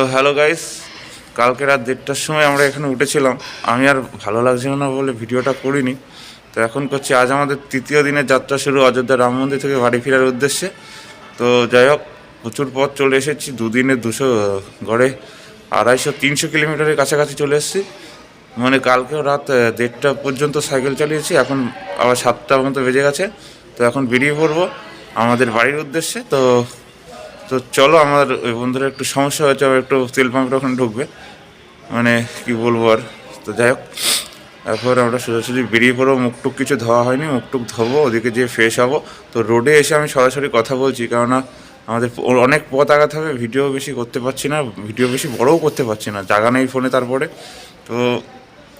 তো hello guys কালকে রাত দেড়টার সময় আমরা এখানে উঠেছিলাম। আমি আর ভালো লাগছিল না বলে ভিডিওটা করিনি। তো এখন করছি, আজ আমাদের তৃতীয় দিনের যাত্রা শুরু অযোধ্যা রাম মন্দির থেকে বাড়ি ফেরার উদ্দেশ্যে। তো যাই হোক, প্রচুর পথ চলে এসেছি, দুদিনে দুশো গড়ে আড়াইশো তিনশো কিলোমিটারের কাছাকাছি চলে এসেছি। মানে কালকেও রাত দেড়টা পর্যন্ত সাইকেল চালিয়েছি, এখন আবার সাতটার মতো বেজে গেছে। তো এখন বেরিয়ে পড়ব আমাদের বাড়ির উদ্দেশ্যে। তো তো চলো, আমার ওই বন্ধুরা একটু সমস্যা হয়েছে, আবার একটু তেল পাম্পের ওখানে ঢুকবে। মানে কি বলব আর, তো যাই হোক। এরপর আমরা সোজাসুজি বেরিয়ে পড়ব, মুখটুক কিছু ধোয়া হয়নি, মুখটুক ধোবো, ওদিকে যেয়ে ফ্রেশ হব। তো রোডে এসে আমি সরাসরি কথা বলছি, কেননা আমাদের অনেক পথ আগাতে হবে ভিডিও বেশি করতে পারছি না ভিডিও বেশি বড়ও করতে পারছি না জাগা নেই ফোনে তারপরে। তো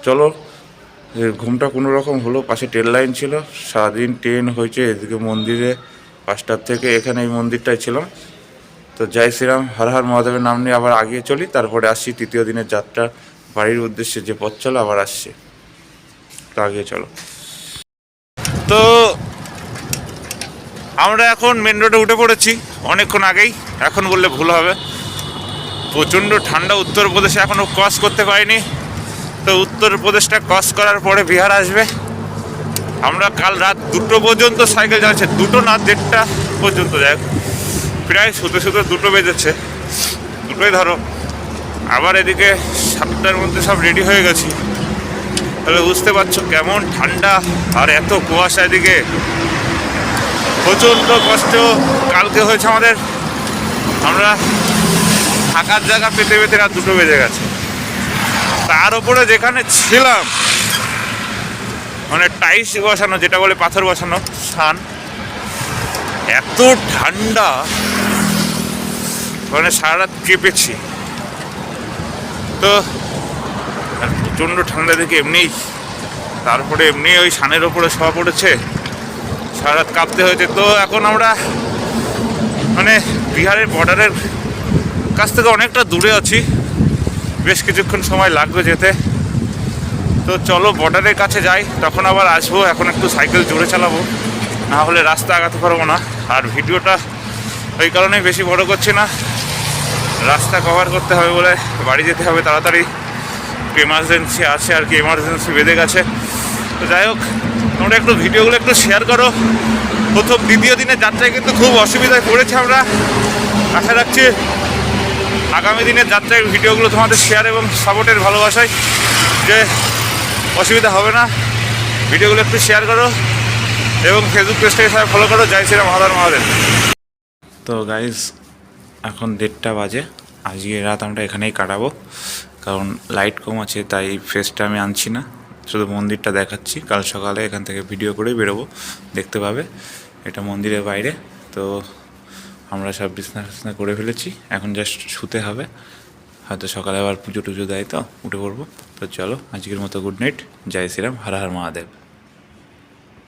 চলো ঘুমটা কোনো রকম হলো, পাশে ট্রেন লাইন ছিল, সারাদিন ট্রেন হয়েছে, এদিকে মন্দিরে পাঁচটার থেকে এখানে এই মন্দিরটায় ছিলাম। তো জয় শ্রীরাম, হর হর মহাদেবের নাম নিয়ে আবার আগিয়ে চলি, তারপরে আসছি তৃতীয় দিনের যাত্রা। বাড়ির উদ্দেশ্যে যে পথ চলো, আবার আসছে। তো আগিয়ে চলো। তো আমরা এখন মেন রোডে উঠে পড়েছি, অনেকক্ষণ আগেই। এখন বললে ভুল হবে। প্রচণ্ড ঠান্ডা উত্তরপ্রদেশে এখনও ক্রস করতে পারিনি। তো উত্তরপ্রদেশটা ক্রস করার পরে বিহার আসবে। আমরা কাল রাত দুটো পর্যন্ত সাইকেল চালাচ্ছি, দুটো না দেড়টা পর্যন্ত, যাই। প্রায় শুতে শুতে দুটো বেজেছে। দুটোই ধরো। আবার এদিকে সাতটার মধ্যে সব রেডি হয়ে গেছি। তাহলে বুঝতে পারছ কেমন ঠান্ডা আর এত কুয়াশা এদিকে। প্রচণ্ড কষ্ট কালকে হয়েছে আমাদের। আমরা থাকার জায়গা পেতে পেতে রাত দুটো বেজে গেছে। তার উপরে যেখানে ছিলাম মানে টাইস বসানো, যেটা বলে পাথর বসানো স্থান এত ঠান্ডা। মানে সারা রাত কেঁপেছি। তো প্রচণ্ড ঠান্ডা দেখে এমনিই, তারপরে এমনি ওই সানের ওপরে শোয়া পড়েছে। সারা রাত কাঁপতে হয়েছে। তো এখন আমরা মানে বিহারের বর্ডারের কাছ থেকে অনেকটা দূরে আছি। বেশ কিছুক্ষণ সময় লাগবে যেতে। তো চলো বর্ডারের কাছে যাই, তখন আবার আসব। এখন একটু সাইকেল জোরে চালাবো। না হলে রাস্তা আগাতে পারব না। আর ভিডিওটা ওই কারণেই বেশি বড় করছি না। রাস্তা কভার করতে হবে বলে বাড়ি যেতে হবে তাড়াতাড়ি। এমার্জেন্সি আছে আর কি এমার্জেন্সি বেঁধে গেছে। তো যাই হোক, তোমরা একটু ভিডিওগুলো একটু শেয়ার করো। প্রথম, দ্বিতীয় দিনের যাত্রায় কিন্তু খুব অসুবিধায় পড়েছি আমরা। আশা রাখছি আগামী দিনের যাত্রায় ভিডিওগুলো তোমাদের শেয়ার এবং সাপোর্টের ভালোবাসায় যে অসুবিধা হবে না। ভিডিওগুলো একটু শেয়ার করো এবং ফেসবুক পেজটাকে সবাই ফলো করো। জয় শ্রীরাম মহাদার মহাদেব। তো গাইজ এখন দেড়টা বাজে। আজকে রাত আমরা এখানেই কাটাবো, কারণ লাইট কম আছে, তাই ফেসটা আমি আনছি না। শুধু মন্দিরটা দেখাচ্ছি, কাল সকালে এখান থেকে ভিডিও করে বেরোবো, দেখতে পাবে। এটা মন্দিরের বাইরে, তো আমরা সব বিছনা ফিছনা করে ফেলেছি, এখন জাস্ট শুতে হবে। হয়তো সকালে আবার পুজো টুজো দেয় তো, উঠে পড়ব। তো চলো, আজকের মতো গুড নাইট জয় শ্রীরাম, হর হর মহাদেব।